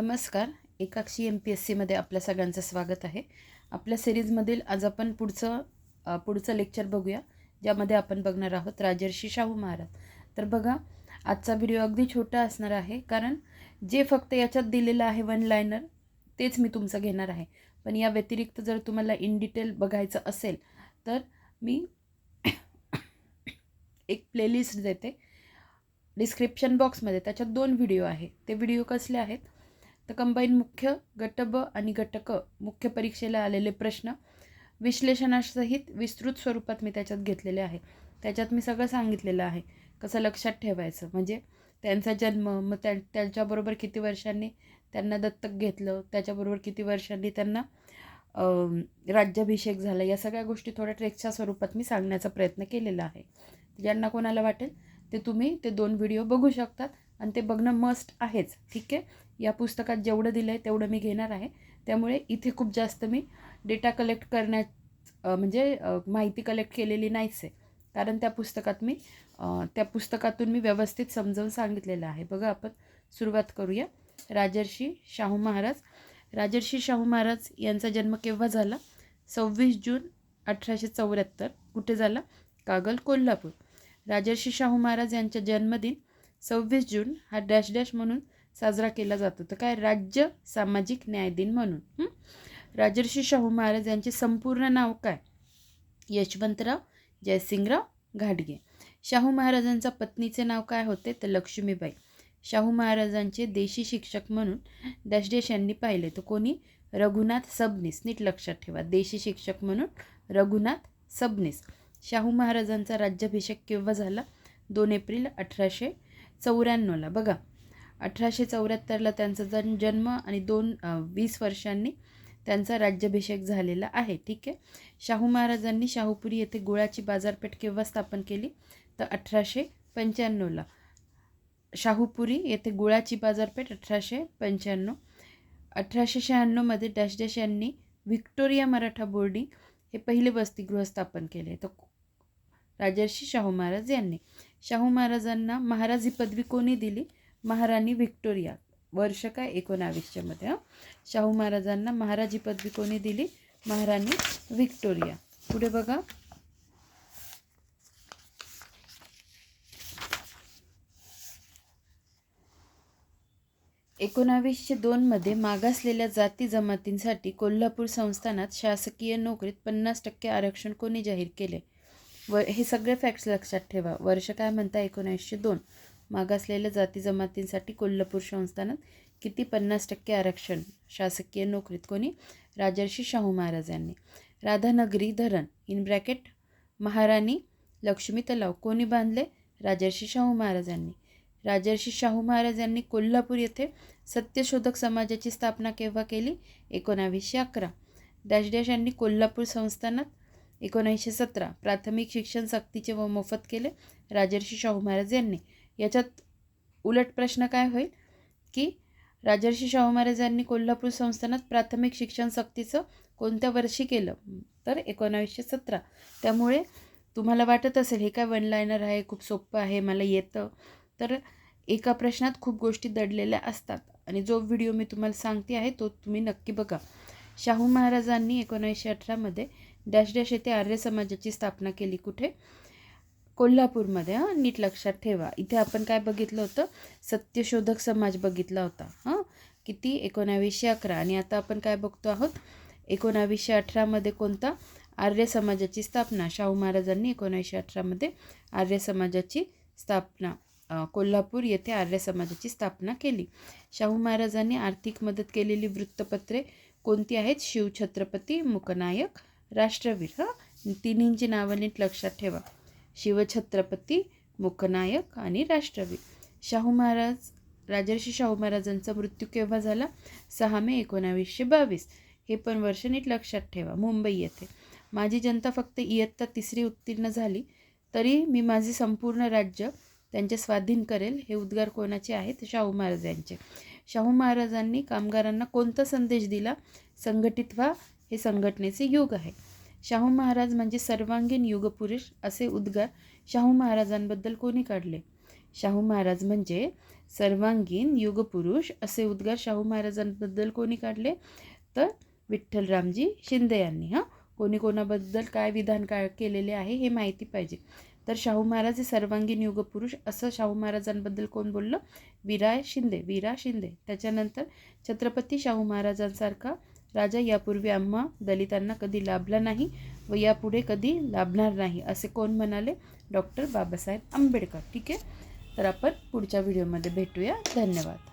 नमस्कार. एकाक्षी M P S सीमध्ये आपल्या सगळ्यांचं स्वागत आहे. आपल्या सिरीजमधील आज आपण पुढचं पुढचं लेक्चर बघूया ज्यामध्ये आपण बघणार आहोत राजर्षी शाहू महाराज. तर बघा आजचा व्हिडिओ अगदी छोटा असणार आहे कारण जे फक्त याच्यात दिलेलं आहे वन लायनर तेच मी तुमचं घेणार आहे. पण या व्यतिरिक्त जर तुम्हाला इन डिटेल बघायचं असेल तर मी एक प्लेलिस्ट देते. डिस्क्रिप्शन बॉक्समध्ये त्याच्यात दोन व्हिडिओ आहे. ते व्हिडिओ कसले आहेत? तर कंबाईन मुख्य गट ब आणि गट क मुख्य परीक्षेला आलेले प्रश्न विश्लेषणासहित विस्तृत स्वरूपात मी त्याच्यात घेतलेले आहे. त्याच्यात मी सगळं सांगितलेलं आहे. कसं लक्षात ठेवायचं? म्हणजे त्यांचा जन्म मग त्या त्यांच्याबरोबर किती वर्षांनी त्यांना दत्तक घेतलं त्याच्याबरोबर किती वर्षांनी त्यांना राज्याभिषेक झाला या सगळ्या गोष्टी थोड्या ट्रेकच्या स्वरूपात मी सांगण्याचा प्रयत्न केलेला आहे. ज्यांना कोणाला वाटेल ते तुम्ही ते दोन व्हिडिओ बघू शकतात आणि ते बघणं मस्ट आहेच. ठीक आहे? या पुस्तकात जेवढं दिलं आहे तेवढं मी घेणार आहे. त्यामुळे इथे खूप जास्त मी डेटा कलेक्ट करण्यात म्हणजे माहिती कलेक्ट केलेली नाहीच आहे. कारण त्या पुस्तकात मी त्या पुस्तकातून मी व्यवस्थित समजावून सांगितलेलं आहे. बघा आपण सुरुवात करूया. राजर्षी शाहू महाराज. राजर्षी शाहू महाराज यांचा जन्म केव्हा झाला? सव्वीस जून अठराशे चौऱ्याहत्तर. कुठे झाला? कागल कोल्हापूर. राजर्षी शाहू महाराज यांचा जन्मदिन सव्वीस जून हा डॅश डॅश म्हणून साजरा केला जातो. तर काय? राज्य सामाजिक न्याय दिन म्हणून. राजर्षी शाहू महाराज यांचे संपूर्ण नाव काय? यशवंतराव जयसिंगराव घाटगे. शाहू महाराजांचा पत्नीचे नाव काय होते? तर लक्ष्मीबाई. शाहू महाराजांचे देशी शिक्षक म्हणून डॅश डॅश यांनी पाहिले. तर कोणी? रघुनाथ सबनीस. नीट लक्षात ठेवा. देशी शिक्षक म्हणून रघुनाथ सबनीस. शाहू महाराजांचा राज्याभिषेक केव्हा झाला? दोन एप्रिल अठराशे चौऱ्याण्णवला. बघा. अठराशे चौऱ्याहत्तरला त्यांचा जन जन्म आणि दोन वीस वर्षांनी त्यांचा राज्याभिषेक झालेला आहे. ठीक आहे? शाहू महाराजांनी शाहूपुरी येथे गुळाची बाजारपेठ केव्हा स्थापन केली? तर अठराशे पंच्याण्णवला. शाहूपुरी येथे गुळाची बाजारपेठ अठराशे पंच्याण्णव. अठराशे शहाण्णवमध्ये डॅश डॅश यांनी व्हिक्टोरिया मराठा बोर्डिंग हे पहिले वसतिगृह स्थापन केले. तर राजर्षी शाहू महाराज यांनी. शाहू महाराजांना महाराज ही पदवी कोणी दिली? महाराणी व्हिक्टोरिया. वर्ष काय? एकोणावीसशेमध्ये हां. शाहू महाराजांना महाराजी पदवी कोणी दिली? महाराणी व्हिक्टोरिया. पुढे बघा. एकोणावीसशे दोनमध्ये मागासलेल्या जाती जमातींसाठी कोल्हापूर संस्थानात शासकीय नोकरीत पन्नास टक्के आरक्षण कोणी जाहीर केले? व हे सगळे फॅक्ट्स लक्षात ठेवा. वर्ष काय म्हणता? एकोणीसशे दोन. मागासलेल्या जाती जमातींसाठी कोल्हापूर संस्थानात किती पन्नास टक्के आरक्षण? शासकीय नोकरीत कोणी? राजर्षी शाहू महाराज यांनी. राधानगरी धरण इन ब्रॅकेट महाराणी लक्ष्मी तलाव कोणी बांधले? राजर्षी शाहू महाराजांनी राजर्षी शाहू महाराज यांनी कोल्हापूर येथे सत्यशोधक समाजाची स्थापना केव्हा केली? एकोणावीसशे अकरा. डॅश डॅश यांनी कोल्हापूर संस्थानात एकोणीसशे सतरा प्राथमिक शिक्षण सक्तीचे व मोफत केले? राजर्षी शाहू महाराज यांनी. याच्यात उलट प्रश्न काय होईल? की राजर्षी शाहू महाराजांनी कोल्हापूर संस्थानात प्राथमिक शिक्षण सक्तीचं कोणत्या वर्षी केलं? तर एकोणावीसशे सतरा. त्यामुळे तुम्हाला वाटत असेल हे काय वन लायनर आहे खूप सोपं आहे मला येतं. तर एका प्रश्नात खूप गोष्टी दडलेल्या असतात. आणि जो व्हिडिओ मी तुम्हाला सांगते आहे तो तुम्ही नक्की बघा. शाहू महाराजांनी एकोणावीसशे अठरामध्ये डॅश डॅश येथे आर्य समाजाची स्थापना केली. कुठे? कोल्हापूरमध्ये हां नीट लक्षात ठेवा. इथे आपण काय बघितलं होतं? सत्यशोधक समाज बघितला होता हां किती एकोणावीसशे अकरा. आणि आता आपण काय बघतो आहोत? एकोणावीसशे अठरामध्ये कोणता? आर्य समाजाची स्थापना. शाहू महाराजांनी एकोणावीसशे अठरामध्ये आर्य समाजाची स्थापना कोल्हापूर येथे आर्य समाजाची स्थापना केली. शाहू महाराजांनी आर्थिक मदत केलेली वृत्तपत्रे कोणती आहेत? शिवछत्रपती मुकनायक राष्ट्रवीर. हां तिन्हींची नावं नीट लक्षात ठेवा. शिवछत्रपती मुखनायक आणि राष्ट्रवीर शाहू महाराज राजर्षी शाहू महाराजांचा मृत्यू केव्हा झाला? सहा मे एकोणावीसशे बावीस. हे पण वर्ष नीट लक्षात ठेवा मुंबई येथे. माझी जनता फक्त इयत्ता तिसरी उत्तीर्ण झाली तरी मी माझे संपूर्ण राज्य त्यांचे स्वाधीन करेल हे उद्गार कोणाचे आहेत? शाहू महाराज यांचे शाहू महाराजांनी कामगारांना कोणता संदेश दिला? संघटित व्हा हे संघटनेचे युग आहे. शाहू महाराज म्हणजे सर्वांगीण युगपुरुष असे उद्गार शाहू महाराजांबद्दल कोणी काढले? शाहू महाराज म्हणजे सर्वांगीण युगपुरुष असे उद्गार शाहू महाराजांबद्दल कोणी काढले? तर विठ्ठलरामजी शिंदे यांनी हां? कोणी कोणाबद्दल काय विधान काय केलेले आहे हे माहिती पाहिजे. तर शाहू महाराज हे सर्वांगीण युगपुरुष असं शाहू महाराजांबद्दल कोण बोललं? विराय शिंदे विरा शिंदे. त्याच्यानंतर छत्रपती शाहू महाराजांसारखा राजा यापूर्वी आम्हा दलितांना कधी लाभला नाही व यापुढे कधी लाभणार नाही असे कोण म्हणाले? डॉक्टर बाबासाहेब आंबेडकर. ठीक आहे? तर आपण पुढच्या व्हिडिओमध्ये भेटूया. धन्यवाद.